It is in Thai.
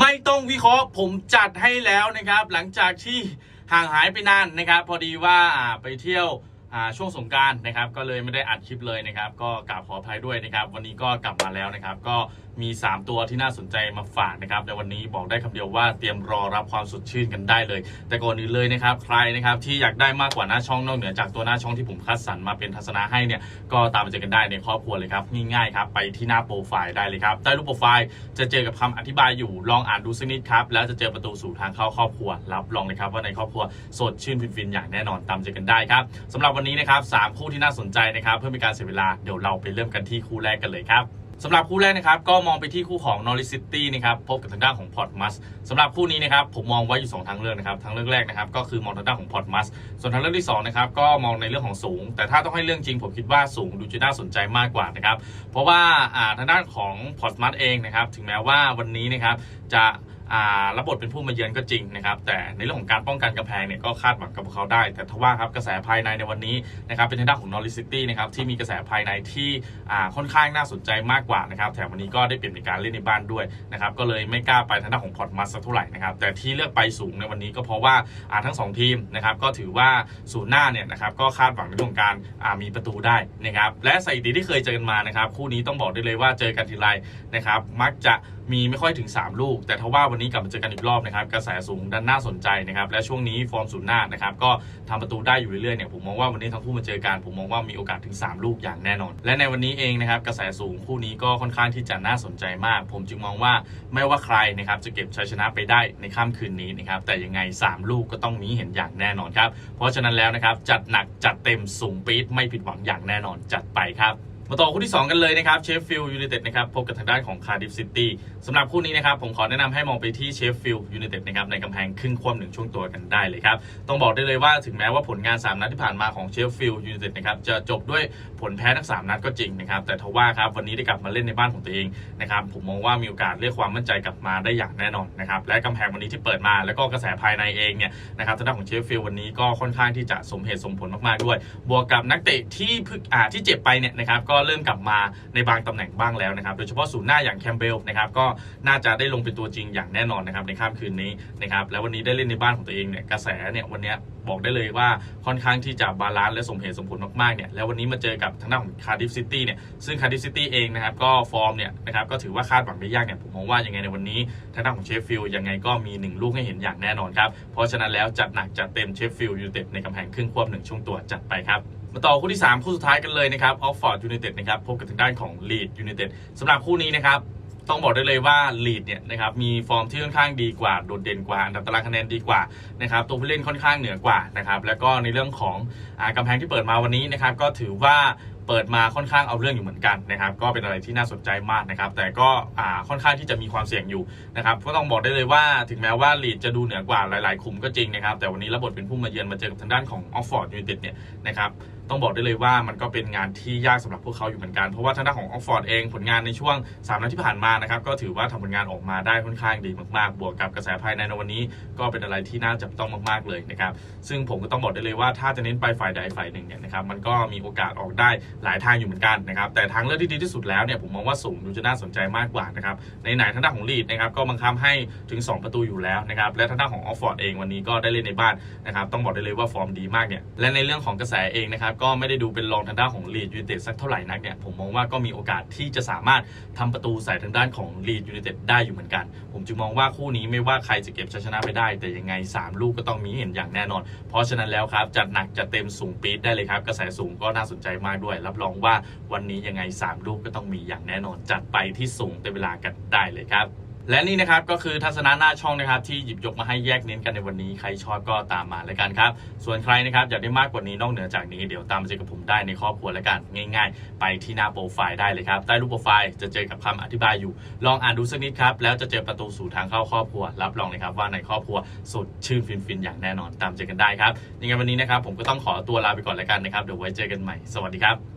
ไม่ต้องวิเคราะห์ผมจัดให้แล้วนะครับ หลังจากที่ห่างหายไปนานนะครับ พอดีว่าไปเที่ยว ช่วงสงการนะครับก็เลยไม่ได้อัดคลิปเลยนะครับ ก็กราบขออภัยด้วยนะครับ วันนี้ก็กลับมาแล้วนะครับ ก็มี 3 ตัวที่น่าสนใจมาฝากนะครับในวันนี้บอกได้คำเดียวว่าเตรียมรอรับความสดชื่นกันได้เลย แต่ก่อนอื่นเลยนะครับ ใครนะครับที่อยากได้มากกว่าหน้าช่องนอกเหนือจากตัวหน้าช่องที่ผมคัดสรรมาเป็นทัศนะให้เนี่ยก็ตามมาเจอกันได้ในครอบครัวเลยครับง่ายๆครับไปที่หน้าโปรไฟล์ได้เลยครับใต้รูปโปรไฟล์จะเจอกับคำอธิบายอยู่ลองอ่านดูสักนิดครับแล้วจะเจอประตูสู่ทางเข้าครอบครัวรับรองเลยครับว่าในครอบครัวสดชื่นฟินๆอย่างแน่นอนตามเจอกันได้ครับสำหรับวันนี้นะครับสามคู่ที่น่าสนใจนะครับเพื่อเป็นการเสียเวลาเดี๋ยวเราไปเริ่มกันที่คู่แรกกันเลยครับสำหรับคู่แรกนะครับก็มองไปที่คู่ของ Norwich City นะครับพบกับทางด้านของ portmuth สำหรับคู่นี้นะครับผมมองไว้อยู่สองทางเลือกนะครับทางเลือกแรกนะครับก็คือมองทางด้านของ portmuth ส่วนทางเลือกที่สองนะครับก็มองในเรื่องของสูง แต่ถ้าต้องให้เรื่องจริงผมคิดว่าสูงดูจะน่าสนใจมากกว่านะครับเพราะว่าทางด้านของ portmuth เองนะครับถึงแม้ว่าวันนี้นะครับจะ รับบทเป็นผู้มาเยือนก็จริงนะครับ แต่ในเรื่องของการป้องกันกำแพงเนี่ยก็คาดหวังกับพวกเขาได้ แต่ทว่าครับกระแสภายในในวันนี้นะครับเป็นทางด้านของ Norwich City นะครับที่มีกระแสภายในที่ค่อนข้างน่าสนใจมากกว่านะครับแถมวันนี้ก็ได้เปลี่ยนในการเล่นในบ้านด้วยนะครับก็เลยไม่กล้าไปทางด้านของพอร์ตมัสสักเท่าไหร่นะครับแต่ที่เลือกไปสูงในวันนี้ก็เพราะว่าทั้งสองทีมนะครับก็ถือว่าศูนย์หน้าเนี่ยนะครับก็คาดหวังในเรื่องของการมีประตูได้นะครับและสถิติที่เคยเจอกันมานะครับคู่นี้ต้องบอกได้เลยว่าเจอกันทีไรนะครับมักจะ มีไม่ค่อยถึง 3 ลูก แต่ทว่าวันนี้กลับมาเจอกันอีกรอบนะครับกระแสสูงด้านน่าสนใจนะครับและช่วงนี้ฟอร์มศูนหน้านะครับก็ทำประตูได้อยู่เรื่อยๆเนี่ยผมมองว่าวันนี้ทั้งคู่มาเจอกันผมมองว่ามีโอกาสถึง 3 ลูกอย่างแน่นอน และในวันนี้เองนะครับกระแสสูงคู่นี้ก็ค่อนข้างที่จะน่าสนใจมาก ผมจึงมองว่าไม่ว่าใครนะครับจะเก็บชัยชนะไปได้ในค่ำคืนนี้นะครับแต่ยังไง 3 ลูกก็ต้องมีเห็นอย่างแน่นอนครับเพราะฉะนั้นแล้วนะครับจัดหนักจัดเต็มสูงปี๊ดไม่ผิดหวังอย่างแน่นอนจัดไปครับ มาต่อคู่ที่ 2 กันเลยนะครับเชฟฟิลด์ยูไนเต็ดนะครับพบกับทางด้านของคาร์ดิฟซิตี้สำหรับคู่นี้นะครับผมขอแนะนำให้มองไปที่เชฟฟิลด์ยูไนเต็ดนะครับในกำแพงครึ่งควบหนึ่งช่วงตัวกันได้เลยครับ ต้องบอกได้เลยว่าถึงแม้ว่าผลงาน 3 นัดที่ผ่านมาของเชฟฟิลด์ยูไนเต็ดนะครับจะจบด้วยผลแพ้ทั้ง 3 นัดก็จริงนะครับ แต่ทว่าครับวันนี้ได้กลับมาเล่นในบ้านของตัวเองนะครับผมมองว่ามีโอกาสเรียกความมั่นใจกลับมาได้อย่างแน่นอนนะครับและกำแพงวันนี้ที่เปิดมาแล้วก็กระแสภายในเองเนี่ยนะครับทางด้านของเชฟฟิลด์วันนี้ก็ค่อนข้างที่จะสมเหตุสมผลมากๆด้วย บวกกับนักเตะที่พิ่งอ่าที่เจ็บไปเนี่ยนะครับก็็เริ่มกลับมาในบางตำแหน่งบ้างแล้วนะครับ โดยเฉพาะศูนย์หน้าอย่างแคมเบลนะครับก็น่าจะได้ลงเป็นตัวจริงอย่างแน่นอนนะครับในค่ำคืนนี้นะครับแล้ววันนี้ได้เล่นในบ้านของตัวเองเนี่ยกระแสเนี่ยวันนี้บอกได้เลยว่าค่อนข้างที่จะบาลานซ์และสมเหตุสมผลมากๆเนี่ยแล้ววันนี้มาเจอกับทางด้านของคาร์ดิฟซิตี้เนี่ยซึ่งคาร์ดิฟซิตี้เองนะครับก็ฟอร์มเนี่ยนะครับก็ถือว่าคาดหวังได้ยากเนี่ยผมมองว่ายังไงในวันนี้ทางด้านของเชฟฟิลด์ยังไงก็มีหนึ่งลูกให้เห็นอย่างแน่นอนครับเพราะฉะนั้นแล้วจัดหนักจัดเต็มเชฟฟิลด์ยูเต็ดในกำแพงครึ่งควบหนึ่งช่วงตัวจัดไปครับ มาต่อคู่ที่ 3 คู่สุดท้ายกันเลยนะครับออฟฟอร์ดยูไนเต็ดนะครับพบกับทางด้านของลีดยูไนเต็ดสำหรับคู่นี้นะครับต้องบอกได้เลยว่าลีดเนี่ยนะครับมีฟอร์มที่ค่อนข้างดีกว่า โดดเด่นกว่าอันดับตารางคะแนนดีกว่านะครับตัวผู้เล่นค่อนข้างเหนือกว่านะครับแล้วก็ในเรื่องของอกำแพงที่เปิดมาวันนี้นะครับก็ถือว่าเปิดมาค่อนข้างเอาเรื่องอยู่เหมือนกันนะครับก็เป็นอะไรที่น่าสนใจมากนะครับแต่ก็ค่อนข้างที่จะมีความเสี่ยงอยู่นะครับก็ต้องบอกได้เลยว่าถึงแม้ว่าลีดจะดูเหนือกว่าหลาย ๆ คุมก็จริงนะครับแต่วันนี้ระบบเป็นผู้มาเยือนมาเจอกับทางด้านของออฟฟอร์ดยูไนเต็ดเนี่ยนะครับ ต้องบอกได้เลยว่ามันก็เป็นงานที่ยากสำหรับพวกเขาอยู่เหมือนกันเพราะว่าทางด้านของออกฟอร์ดเองผลงานในช่วง3นัดที่ผ่านมานะครับก็ถือว่าทำผลงานออกมาได้ค่อนข้างดีมากๆ บวกกับกระแสภายในในวันนี้ ก็เป็นอะไรที่น่าจับต้องมากๆเลยนะครับซึ่งผมก็ต้องบอกได้เลยว่าถ้าจะเน้นไปฝ่ายใดฝ่ายหนึ่งเนี่ยนะครับมันก็มีโอกาสออกได้หลายทางอยู่เหมือนกันนะครับแต่ทางเลือกที่ดีที่สุดแล้วเนี่ยผมมองว่าสูงดูจะน่าสนใจมากกว่านะครับในไหนทางด้านของลีดนะครับก็บังคับให้ถึง 2 ประตูอยู่แล้วนะครับและทางด้านของออฟฟอร์ดเองวันนี้ก็ได้เล่นในบ้านนะครับต้องบอกได้เลยว่าฟอร์มดีมากเนี่ยและในเรื่องของกระแสเองนะครับก็ไม่ได้ดูเป็นรองทางด้านของลีดยูไนเต็ดสักเท่าไหร่นักเนี่ยผมมองว่าก็มีโอกาสที่จะสามารถทำประตูใส่ทางด้านของลีดยูไนเต็ดได้อยู่เหมือนกัน ผมจึงมองว่าคู่นี้ไม่ว่าใครจะเก็บชัยชนะไปได้ แต่ยังไง 3 ลูกก็ต้องมีเห็นอย่างแน่นอน เพราะฉะนั้นแล้วครับจัดหนักจัดเต็มสูงปี๊ดได้เลยครับ กระแสสูงก็น่าสนใจมากด้วย รับรองว่าวันนี้ยังไง 3 ลูกก็ต้องมีอย่างแน่นอน จัดไปที่สูงเต็มเวลากันได้เลยครับ และนี่นะครับก็คือทัศนะหน้าช่องนะครับที่หยิบยกมาให้แยกเน้นกันในวันนี้ใครชอบก็ตามมาแล้วกันครับ ส่วนใครนะครับอยากได้มากกว่านี้นอกเหนือจากนี้เดี๋ยวตามมาเจอกับผมได้ในครอบครัวแล้วกันง่าย ๆ ไปที่หน้าโปรไฟล์ได้เลยครับใต้รูปโปรไฟล์จะเจอกับคำอธิบายอยู่ ลองอ่านดูสักนิดครับแล้วจะเจอประตูสู่ทางเข้าครอบครัว รับรองเลยครับว่าในครอบครัวสดชื่นฟินๆอย่างแน่นอนตามเจอกันได้ครับยังไงวันนี้นะครับผมก็ต้องขอตัวลาไปก่อนแล้วกันนะครับเดี๋ยวไว้เจอกันใหม่สวัสดีครับ